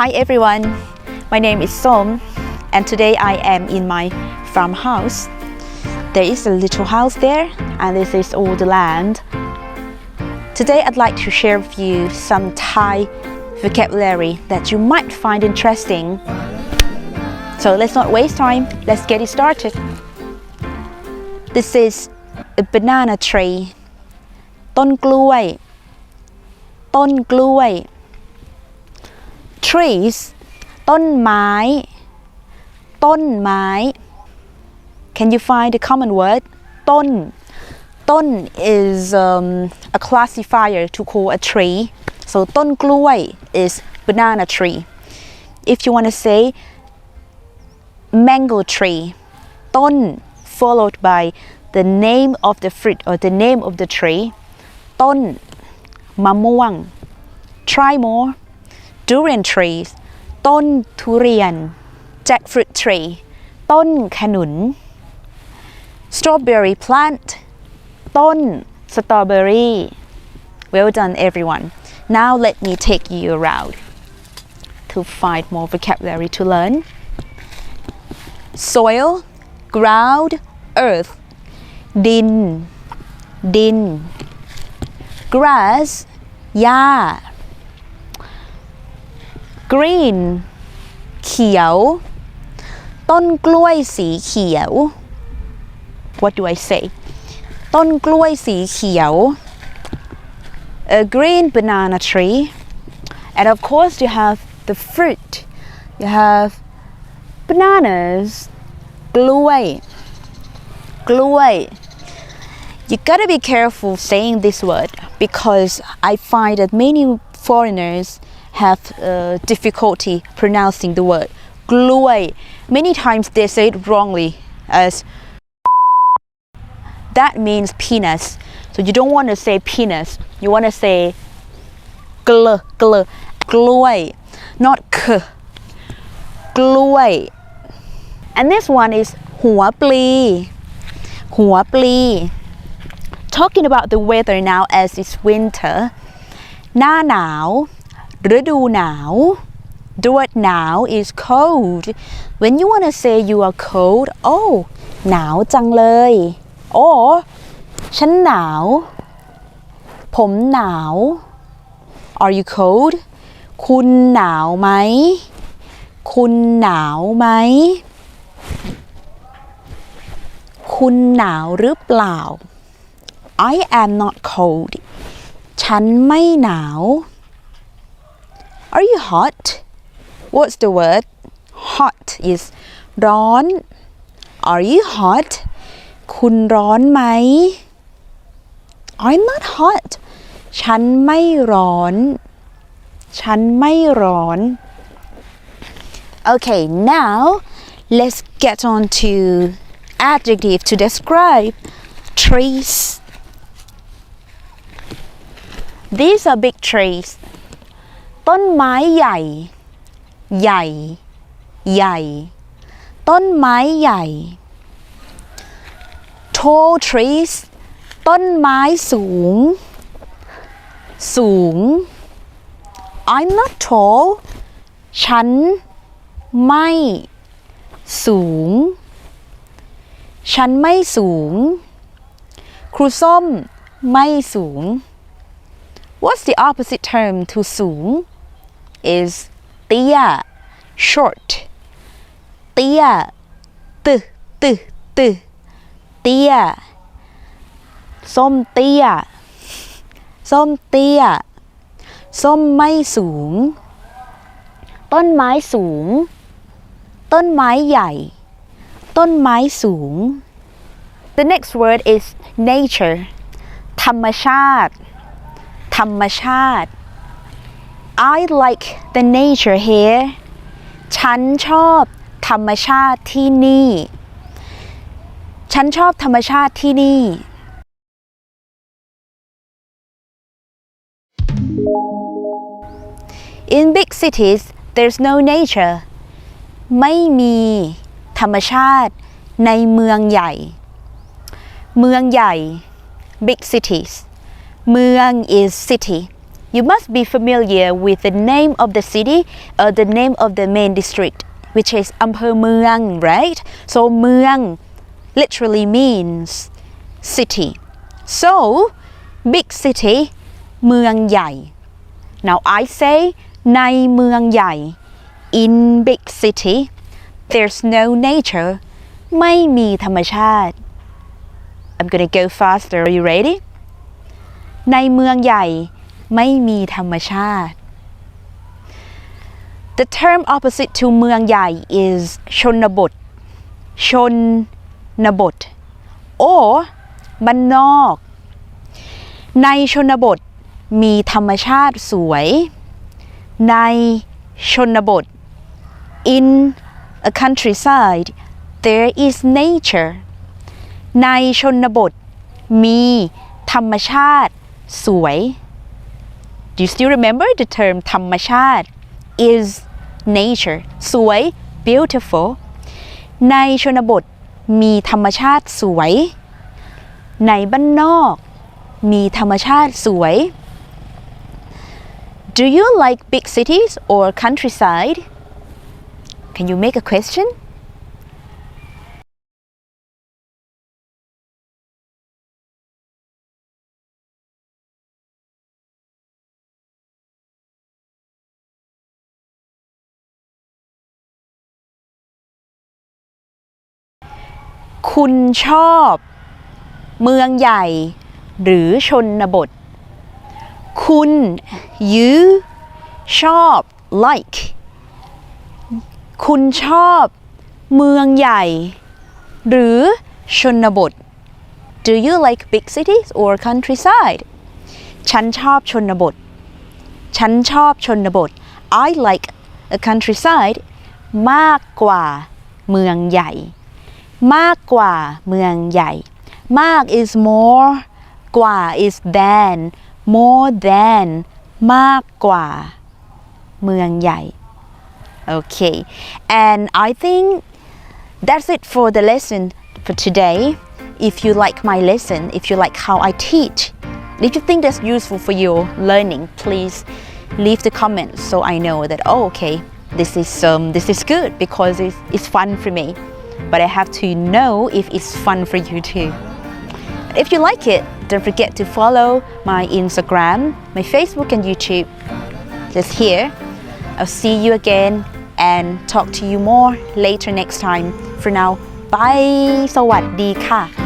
Hi everyone, my name is Som and today I am in my farmhouse. There is a little house there and this is all the land. Today I'd like to share with you some Thai vocabulary that you might find interesting. So let's not waste time, let's get it started. This is a banana tree ต้นกล้วย ต้นกล้วย trees ต้นไม้ ต้นไม้ Can you find a common word ต้น ต้น is um, a classifier to call a tree so ต้นกล้วย is banana tree if you want to say mango tree ต้น followed by the name of the fruit or the name of the tree ต้นมะม่วง try more durian trees ต้นทุเรียน jackfruit tree ต้นขนุน strawberry plant ต้นสตรอเบอรี่ well done everyone now let me take you around to find more vocabulary to learn soil ground earth ดิน ดิน grass หญ้า green เขียว ต้นกล้วยสีเขียว what do I say ต้นกล้วยสีเขียว a green banana tree and of course you have the fruit you have bananas กล้วย กล้วย you gotta be careful saying this word because I find that many foreigners have uh, difficulty pronouncing the word gluey. Many times they say it wrongly as that means penis. So you don't want to say penis. You want to say "glue, glue, gluey, not k. Gluey. And this one is hua pli. Talking about the weather now as it's winter. Na now ฤดูหนาว the word now is cold when you want to say you are cold oh หนาวจังเลย or ฉันหนาว ผมหนาว are you cold คุณหนาวไหม คุณหนาวไหม คุณหนาวหรือเปล่า I am not cold ฉันไม่หนาว Are you hot What's the word hot is ร้อน Are you hot คุณร้อนไหม I'm not hot ฉันไม่ร้อน ฉันไม่ร้อน Okay now let's get on to adjective to describe trees These are big trees ต้นไม้ใหญ่ ใหญ่ ใหญ่ ต้นไม้ใหญ่ tall trees ต้นไม้สูง สูง I'm not tall ฉันไม่ สูง ฉันไม่สูง ครูส้มไม่สูง What's the opposite term to สูง is เตี้ย short เตี้ยตึตึตึเตี้ยส้มเตี้ย ส้มเตี้ย ส้มไม่สูง ต้นไม้สูง ต้นไม้ใหญ่ ต้นไม้สูง The next word is nature ธรรมชาติ ธรรมชาติ I like the nature here ฉันชอบธรรมชาติที่นี่ ฉันชอบธรรมชาติที่นี่ In big cities there's no nature ไม่มีธรรมชาติในเมืองใหญ่ เมืองใหญ่ big cities เมือง is city you must be familiar with the name of the city or the name of the main district which is อำเภอเมือง right so เมือง literally means city so big city เมืองใหญ่ now I say ในเมืองใหญ่ in big city there's no nature ไม่มีธรรมชาติ I'm gonna go faster are you ready ในเมืองใหญ่ ไม่มีธรรมชาติ The term opposite to เมืองใหญ่ is ชนบทชนบท or บ้านนอก ในชนบทมีธรรมชาติสวย ในชนบท in a countryside there is nature ในชนบทมีธรรมชาติสวย Do you still remember the term ธรรมชาติ is nature สวย beautiful ในชนบทมีธรรมชาติสวย ในบ้านนอกมีธรรมชาติสวย Do you like big cities or countryside? Can you make a question? คุณชอบ เมืองใหญ่ หรือชนบท คุณ you ชอบ like คุณชอบ เมืองใหญ่ หรือชนบท Do you like big cities or countryside ฉันชอบชนบท ฉันชอบชนบท I like a countryside มากกว่าเมืองใหญ่ มากกว่าเมืองใหญ่ มาก is more กว่า is than more than มากกว่า เมืองใหญ่ okay and I think that's it for the lesson for today if you like my lesson if you like how I teach if you think that's useful for your learning please leave the comments so I know that oh okay this is um, this is good because it's, it's fun for me but I have to know if it's fun for you too. If you like it, don't forget to follow my Instagram, my Facebook, and YouTube. Just here. I'll see you again and talk to you more later next time. For now, bye. สวัสดีค่ะ